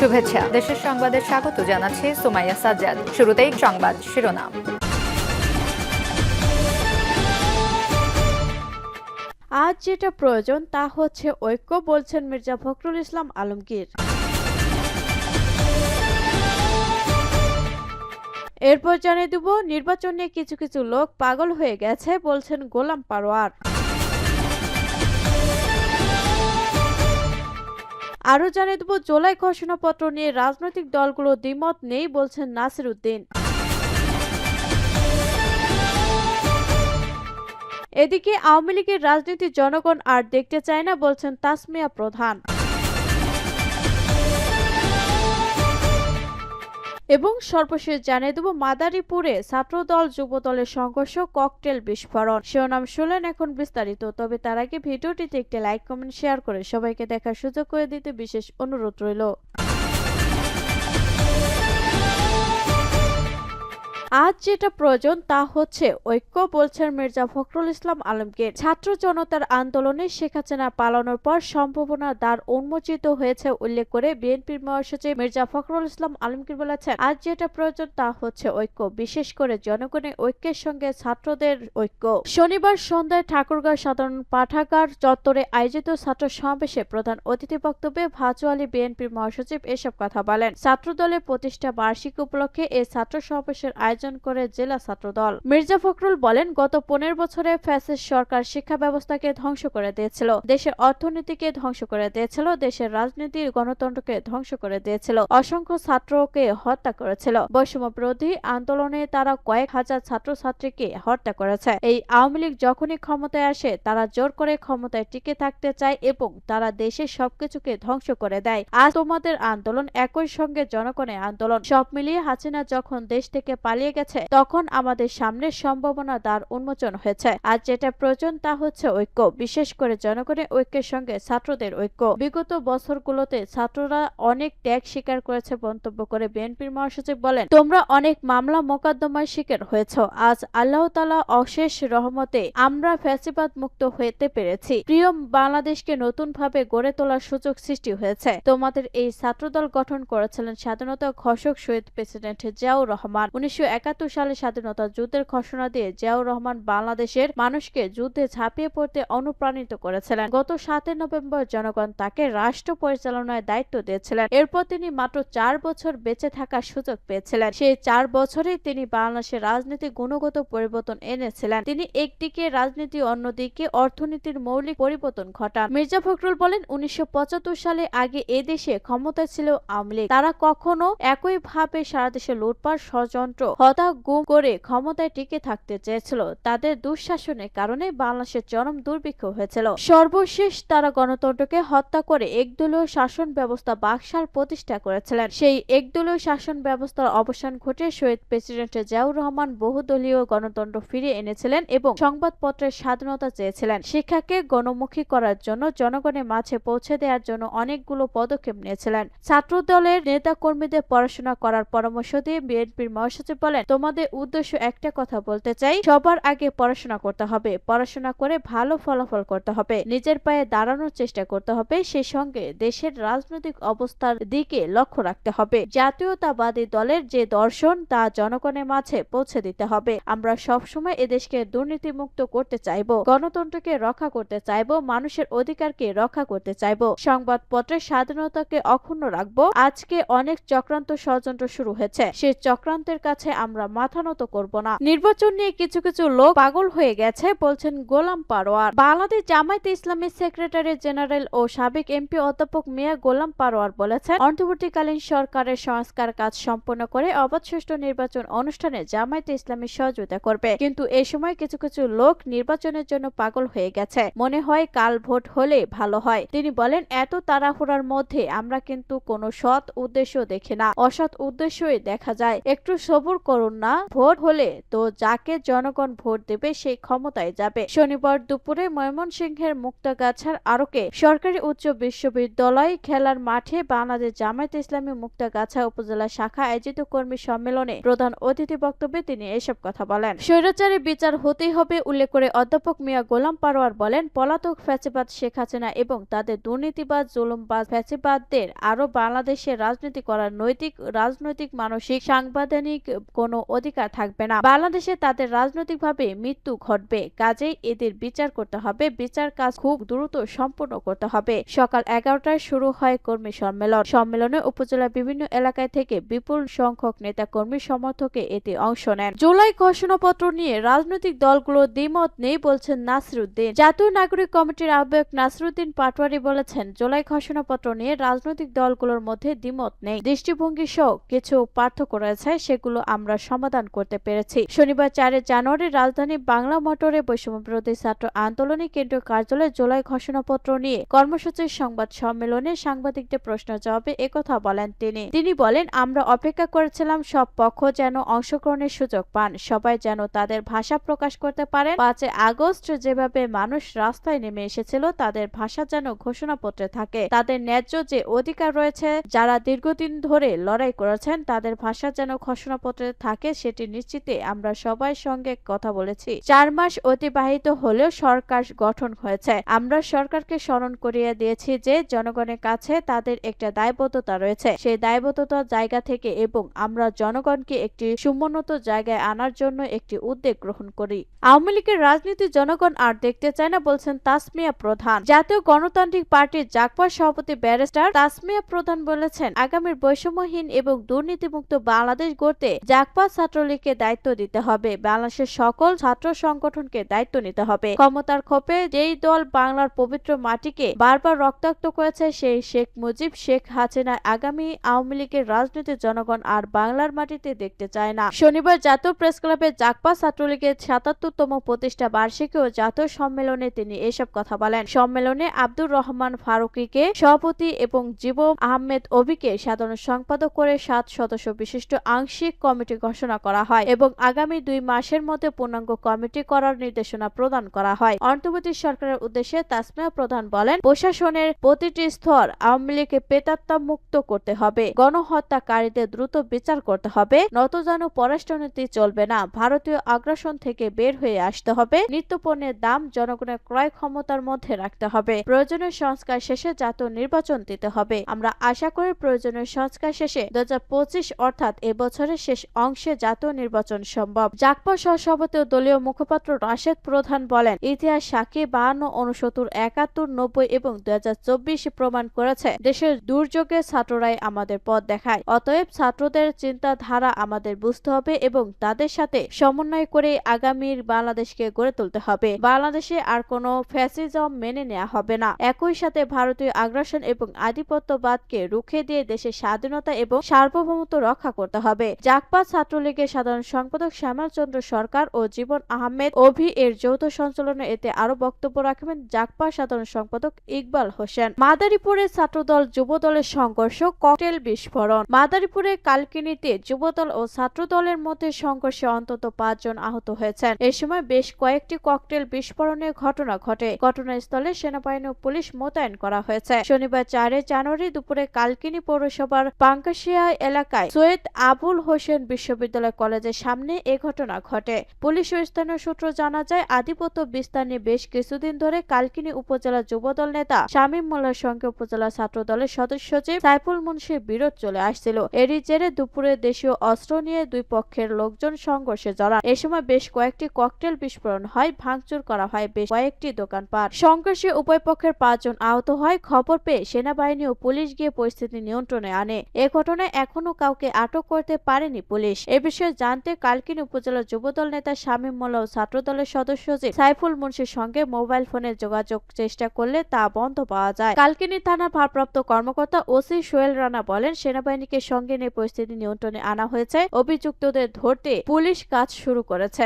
শুভেচ্ছা। দেশের সংবাদে স্বাগত জানাচ্ছি সুমাইয়া সাজ্জাদ। শুরুতেই সংবাদ শিরোনাম। আজ যেটা প্রয়োজন, তা হচ্ছে ঐক্য, বলছেন মির্জা ফখরুল ইসলাম আলমগীর। এরপর জানিয়ে দেব, নির্বাচন নিয়ে কিছু কিছু লোক পাগল হয়ে গেছে, বলছেন গোলাম পারোয়ার আরও জানিয়ে দেব, জুলাই ঘোষণাপত্র নিয়ে রাজনৈতিক দলগুলো দ্বিমত নেই বলছেন নাসির উদ্দিন। এদিকে আওয়ামী লীগের রাজনীতি জনগণ আর দেখতে চায় না বলছেন তাসমিয়া প্রধান। এবং সর্বশেষ জানিয়ে দেব, মাদারীপুরে ছাত্রদল যুবদলের সংঘর্ষ, ককটেল বিস্ফোরণ। শিরোনাম শুনলেন এখন বিস্তারিত, তবে তার আগে ভিডিওটিতে একটি লাইক, কমেন্ট, শেয়ার করে সবাইকে দেখার সুযোগ করে দিতে বিশেষ অনুরোধ রইল। আজ যেটা প্রয়োজন তা হচ্ছে ঐক্য, বলছেন মির্জা ফখরুল ইসলাম আলমগীর। ছাত্র জনতার আন্দোলনে শেখ হাসিনা পালানোর পর সম্ভাবনার দ্বার উন্মোচিত হয়েছে উল্লেখ করে বিএনপির মহাসচিব মির্জা ফখরুল ইসলাম আলমগীর বলেছেন, আজ যেটা প্রয়োজন তা হচ্ছে ঐক্য, বিশেষ করে জনগণের ঐক্যের সঙ্গে ছাত্রদের ঐক্য। শনিবার সন্ধ্যায় ঠাকুরগাঁও সাধারণ পাঠাগার চত্বরে আয়োজিত ছাত্র সমাবেশে প্রধান অতিথি বক্তব্যে ভার্চুয়ালি বিএনপির মহাসচিব এসব কথা বলেন। ছাত্র দলের প্রতিষ্ঠা বার্ষিক উপলক্ষে এই ছাত্র সমাবেশের আয়োজন করে জেলা ছাত্রদল। মির্জা ফখরুল বলেন, গত পনেরো বছরে ফ্যাসিস্ট সরকার শিক্ষা ব্যবস্থাকে ধ্বংস করে দিয়েছিল। দেশের অর্থনীতিকে ধ্বংস করে দিয়েছিল, দেশের রাজনীতি গণতন্ত্রকে ধ্বংস করে দিয়েছিল। অসংখ্য ছাত্রকে হত্যা করেছিল। বৈষম্য বিরোধী আন্দোলনে তারা কয়েক হাজার ছাত্রছাত্রীকে হত্যা করেছে। এই আওয়ামী লীগ যখনই ক্ষমতায় আসে, তারা জোর করে ক্ষমতায় টিকে থাকতে চায় এবং তারা দেশের সবকিছুকে ধ্বংস করে দেয়। আজ তোমাদের আন্দোলন একই সঙ্গে জনগণের আন্দোলন। সব মিলিয়ে হাসিনা যখন দেশ থেকে পালিয়ে গেছে, তখন আমাদের সামনে সম্ভাবনা দ্বার উন্মোচন হয়েছে। আজ যেটা প্রয়োজন তা হচ্ছে ঐক্য, বিশেষ করে জনগণের ঐক্যের সঙ্গে ছাত্রদের ঐক্য। বিগত বছরগুলোতে ছাত্ররা অনেক ত্যাগ স্বীকার করেছে মন্তব্য করে বিএনপির মহাসচিব বলেন, তোমরা অনেক মামলা মোকদ্দমার শিকার হয়েছ। আজ আল্লাহ তালা অশেষ রহমতে আমরা ফ্যাসিবাদ মুক্ত হতে পেরেছি। প্রিয় বাংলাদেশকে নতুন ভাবে গড়ে তোলার সুযোগ সৃষ্টি হয়েছে। তোমাদের এই ছাত্রদল গঠন করেছিলেন স্বাধীনতা ঘোষক শহীদ প্রেসিডেন্ট জিয়াউর রহমান। উনিশশো একাত্তর সালে স্বাধীনতা যুদ্ধের ঘোষণা দিয়ে জিয়াউর রহমান বাংলাদেশের মানুষকে যুদ্ধে ঝাঁপিয়ে পড়তে অনুপ্রাণিত করেছিলেন। গত সাতই নভেম্বর জনগণ তাকে রাষ্ট্র পরিচালনায় দায়িত্ব দিয়েছিলেন। এরপর তিনি মাত্র চার বছর বেঁচে থাকার সুযোগ পেয়েছিলেন। সেই চার বছরেই তিনি বাংলাদেশের রাজনীতি গুণগত পরিবর্তন এনেছিলেন। তিনি একদিকে রাজনীতি, অন্যদিকে অর্থনীতির মৌলিক পরিবর্তন ঘটান। মির্জা ফখরুল বলেন, উনিশশো পঁচাত্তর সালে আগে এদেশে ক্ষমতা ছিল আওয়ামী লীগ। তারা কখনো একইভাবে সারা দেশে লুটপাট, ষড়যন্ত্র হতা গুম করে ক্ষমতায় টিকে থাকতে চেয়েছিল। তাদের দুঃশাসনের কারণে বাংলাদেশের চরম দুর্ভিক্ষ হয়েছিল। সর্বশেষ তারা গণতন্ত্রকে হত্যা করে একদলীয় শাসন ব্যবস্থা বাকশাল প্রতিষ্ঠা করেছিলেন। সেই একদলীয় শাসন ব্যবস্থার অবসান ঘটে শহীদ প্রেসিডেন্ট জিয়াউর রহমান বহুদলীয় গণতন্ত্র ফিরিয়ে এনেছিলেন এবং সংবাদপত্রের স্বাধীনতা চেয়েছিলেন। শিক্ষাকে গণমুখী করার জন্য জনগণের মাঝে পৌঁছে দেওয়ার জন্য অনেকগুলো পদক্ষেপ নিয়েছিলেন। ছাত্র দলের নেতা কর্মীদের পড়াশোনা করার পরামর্শ দিয়ে বিএনপির মহাসচিব বলেন তোমাদের উদ্দেশ্য একটা কথা বলতে চাই। সবার আগে পড়াশোনা করতে হবে। পড়াশোনা করে ভালো ফলাফল করতে হবে। নিজের পায়ে দাঁড়ানোর চেষ্টা করতে হবে। সেই সঙ্গে দেশের রাজনৈতিক অবস্থার দিকে লক্ষ্য রাখতে হবে। জাতীয়তাবাদী দলের যে দর্শন, তা জনগণের মাঝে পৌঁছে দিতে হবে। আমরা সবসময় এদেশকে দুর্নীতিমুক্ত করতে চাইব, গণতন্ত্রকে রক্ষা করতে চাইব, মানুষের অধিকারকে রক্ষা করতে চাইব। সংবাদপত্রের স্বাধীনতাকে অক্ষুণ্ণ রাখব। আজকে অনেক চক্রান্ত ষড়যন্ত্র শুরু হয়েছে। সেই চক্রান্তের কাছে আমরা মাথা নত করব না। নির্বাচন নিয়ে কিছু কিছু লোক পাগল হয়ে গেছে বলছেন গোলাম পারোয়ার বাংলাদেশ জামায়াতে ইসলামী সেক্রেটারি জেনারেল ও সাবেক এমপি অধ্যাপক মিয়া গোলাম পারোয়ার বলেছেন, অন্তর্বর্তীকালীন সরকারের সংস্কার কাজ সম্পন্ন করে অবাধ নির্বাচন অনুষ্ঠানে জামায়াতে ইসলামী সহযোগিতা করবে। কিন্তু এই সময় কিছু কিছু লোক নির্বাচনের জন্য পাগল হয়ে গেছে। মনে হয় কাল ভোট হলে ভালো হয়। তিনি বলেন, এত তাড়াহুড়ার মধ্যে আমরা কিন্তু কোনো সৎ উদ্দেশ্য দেখি না। অসৎ উদ্দেশ্যই দেখা যায়। একটু সবুর করুন না, ভোট হলে তো যাকে জনগণ ভোট দেবে সেই ক্ষমতায় যাবে। শনিবার দুপুরে ময়মনসিংহের মুক্তাগাছার আরকে সরকারি উচ্চ বিশ্ববিদ্যালয় খেলার মাঠে বাংলাদেশ জামায়াত ইসলামী মুক্তাগাছা উপজেলা শাখা আয়োজিত কর্মী সম্মেলনে প্রধান অতিথি বক্তব্যে তিনি এসব কথা বলেন। স্বৈরাচারী বিচার হতেই হবে উল্লেখ করে অধ্যাপক মিয়া গোলাম পারোয়ার বলেন, পলাতক ফ্যাসিবাদ শেখ হাসিনা এবং তাদের দুর্নীতিবাদ জুলুমবাজ ফ্যাসিবাদদের আরও বাংলাদেশে রাজনীতি করার নৈতিক, রাজনৈতিক, মানসিক, সাংবিধানিক কোনো অধিকার থাকবে না। বাংলাদেশে তাদের রাজনৈতিকভাবে মৃত্যু ঘটবে। কাজেই এদের বিচার করতে হবে। বিচার কাজ খুব দ্রুত সম্পূর্ণ করতে হবে। সকাল এগারোটায় শুরু হয় কর্মী সম্মেলন। সম্মেলনে উপজেলার বিভিন্ন এলাকায় থেকে বিপুল সংখ্যক নেতা কর্মী সমর্থকে এতে অংশ নেন। জুলাই ঘোষণাপত্র নিয়ে রাজনৈতিক দলগুলোর দ্বিমত নেই বলছেন নাসিরুদ্দিন। জাতীয় নাগরিক কমিটির আহ্বায়ক নাসিরুদ্দিন পাটোয়ারি বলেছেন, জুলাই ঘোষণাপত্র নিয়ে রাজনৈতিক দলগুলোর মধ্যে দ্বিমত নেই। দৃষ্টিভঙ্গি সহ কিছু পার্থক্য রয়েছে, সেগুলো আমরা সমাধান করতে পেরেছি। শনিবার চারে জানুয়ারি রাজধানী বাংলা মোটরে বৈষম্য বিরোধী ছাত্র আন্দোলনী কেন্দ্রীয় কার্যালয়ে জুলাই ঘোষণাপত্র নিয়ে কর্মসূচির সংবাদ সম্মেলনে সাংবাদিকদের প্রশ্ন জবাবে একথা বলেন তিনি। তিনি বলেন, আমরা অপেক্ষা করেছিলাম সব পক্ষ যেন অংশগ্রহণের সুযোগ পান। সবাই যেন তাদের ভাষা প্রকাশ করতে পারেন। পাঁচে আগস্ট যেভাবে মানুষ রাস্তায় নেমে এসেছিল, তাদের ভাষা যেন ঘোষণাপত্রে থাকে। তাদের ন্যায্য যে অধিকার রয়েছে, যারা দীর্ঘদিন ধরে লড়াই করেছেন, তাদের ভাষা যেন ঘোষণাপত্রে থাকে সেটি নিশ্চিতে আমরা সবাই সঙ্গে কথা বলেছি। চার মাস অতিবাহিত হলেও সরকার গঠন হয়েছে। আমরা সরকারকে স্মরণ করিয়ে দিয়েছি যে জনগণের কাছে তাদের একটা দায়বদ্ধতা রয়েছে। সেই দায়বদ্ধতার জায়গা থেকে এবং আমরা জনগণকে একটি সমুন্নত জায়গায় আনার জন্য একটি উদ্যোগ গ্রহণ করি। আওয়ামী লীগের রাজনীতি জনগণ আর দেখতে চায় না বলছেন তাসমিয়া প্রধান। জাতীয় গণতান্ত্রিক পার্টির জাকপা সভাপতি ব্যারিস্টার তাসমিয়া প্রধান বলেছেন, আগামীর বৈষম্যহীন এবং দুর্নীতিমুক্ত বাংলাদেশ গড়তে জাকপা ছাত্রলীগকে দায়িত্ব দিতে হবে। বাংলাদেশের সকল ছাত্র সংগঠনকে দায়িত্ব নিতে হবে। ক্ষমতার ক্ষোভে যেই দল বাংলার পবিত্র মাটিকে বারবার রক্তাক্ত করেছে সেই শেখ মুজিব, শেখ হাসিনা আগামী আওয়ামী লীগের রাজনীতি জনগণ আর বাংলার মাটিতে দেখতে চায় না। শনিবার জাতীয় প্রেস ক্লাবে জাকপা ছাত্রলীগের সাতাত্তরতম প্রতিষ্ঠা বার্ষিকী ও জাতীয় সম্মেলনে তিনি এসব কথা বলেন। সম্মেলনে আব্দুর রহমান ফারুকিকে সভাপতি এবং জীব আহমেদ অভিকে সাধারণ সম্পাদক করে সাত সদস্য বিশিষ্ট আংশিক কমিটি ঘোষণা করা হয় এবং আগামী দুই মাসের মধ্যে পূর্ণাঙ্গ কমিটি করার নির্দেশনা প্রদান করা হয়। অন্তর্বর্তী সরকারের উদ্দেশ্যে তাসমিয়া প্রধান বলেন, প্রশাসনের প্রতিটি স্তর আওয়ামী লীগকে পেতাত্তা মুক্ত করতে হবে, গণহত্যাকারীদের দ্রুত বিচার করতে হবে, নতজানু পররাষ্ট্রনীতি চলবে না, ভারতীয় আগ্রাসন থেকে বের হয়ে আসতে হবে, নিত্যপণ্যের দাম জনগণের ক্রয় ক্ষমতার মধ্যে রাখতে হবে, প্রয়োজনীয় সংস্কার শেষে জাতীয় নির্বাচন দিতে হবে। আমরা আশা করি প্রয়োজনীয় সংস্কার শেষে দু হাজার পঁচিশ অর্থাৎ এবছরের শেষ অংশে জাতীয় নির্বাচন সম্ভব। জাকপা সহসভাপতি ও দলীয় মুখপাত্র রাশেদ প্রধান বলেন, ইতিহাস সাক্ষী বাহান্ন উনসত্তর একাত্তর, নব্বই এবং দুই প্রমাণ করেছে, দেশের দুর্যোগে ছাত্ররাই আমাদের পথ দেখায়। অতএব ছাত্রদের চিন্তাধারা আমাদের বুঝতে হবে এবং তাদের সাথে সমন্বয় করে আগামীর বাংলাদেশকে গড়ে তুলতে হবে। বাংলাদেশে আর কোনো ফ্যাসিজম মেনে নেওয়া হবে না। একই সাথে ভারতীয় আগ্রাসন এবং আধিপত্যবাদকে রুখে দিয়ে দেশের স্বাধীনতা এবং সার্বভৌমত্ব রক্ষা করতে হবে। জাকপা ছাত্রলীগের সাধারণ সম্পাদক শ্যামল চন্দ্র সরকার ও জীবন আহমেদ অভি এর যৌথ সঞ্চালনে এতে আরও বক্তব্য রাখবেন জাকপা সাধারণ সম্পাদক ইকবাল হোসেন। মাদারীপুরে ছাত্রদল যুবদলের সংঘর্ষ, ককটেল বিস্ফোরণ। মাদারীপুরে কালকিনিতে যুবদল ও ছাত্রদলের মধ্যে সংঘর্ষে অন্তত পাঁচজন আহত হয়েছেন। এ সময় বেশ কয়েকটি ককটেল বিস্ফোরণের ঘটনা ঘটে। ঘটনাস্থলে সেনাবাহিনী ও পুলিশ মোতায়েন করা হয়েছে। শনিবার চারে জানুয়ারি দুপুরে কালকিনি পৌরসভার পাঙ্কাশিয়া এলাকায় সৈয়দ আবুল হোসেন বিশ্ববিদ্যালয় কলেজের সামনে এ ঘটনা ঘটে। পুলিশ ও স্থানীয় সূত্র জানা যায়, আধিপত্য বিস্তার নিয়ে বেশ কিছুদিন ধরে কালকিনি উপজেলা যুবদল নেতা শামীম মোল্লার সঙ্গে উপজেলা ছাত্র দলের সদস্য সচিব সাইফুল মুন্সির বিরোধ চলে আসছিল। এরই জেরে দুপুরে দেশীয় অস্ত্র নিয়ে দুই পক্ষের লোকজন সংঘর্ষে জড়ান। এ সময় বেশ কয়েকটি ককটেল বিস্ফোরণ হয়, ভাঙচুর করা হয়, বেশ কয়েকটি দোকানপাট। সংঘর্ষে উভয় পক্ষের পাঁচজন আহত হয়। খবর পেয়ে সেনাবাহিনী ও পুলিশ গিয়ে পরিস্থিতি নিয়ন্ত্রণে আনে। এ ঘটনায় এখনও কাউকে আটক করতে পারেনি পুলিশ। এ বিষয়ে জানতে কালকিন উপজেলা যুবদল নেতা শামীম মোল্লা ও ছাত্রদলের সদস্য যে সাইফুল মুন্সির সঙ্গে মোবাইল ফোনে যোগাযোগ চেষ্টা করলে তা বন্ধ পাওয়া যায়। কালকিনি থানার ভারপ্রাপ্ত কর্মকর্তা ওসি সোহেল রানা বলেন, সেনাবাহিনীকে সঙ্গে নিয়ে পরিস্থিতি নিয়ন্ত্রণে আনা হয়েছে। অভিযুক্তদের ধরতে পুলিশ কাজ শুরু করেছে।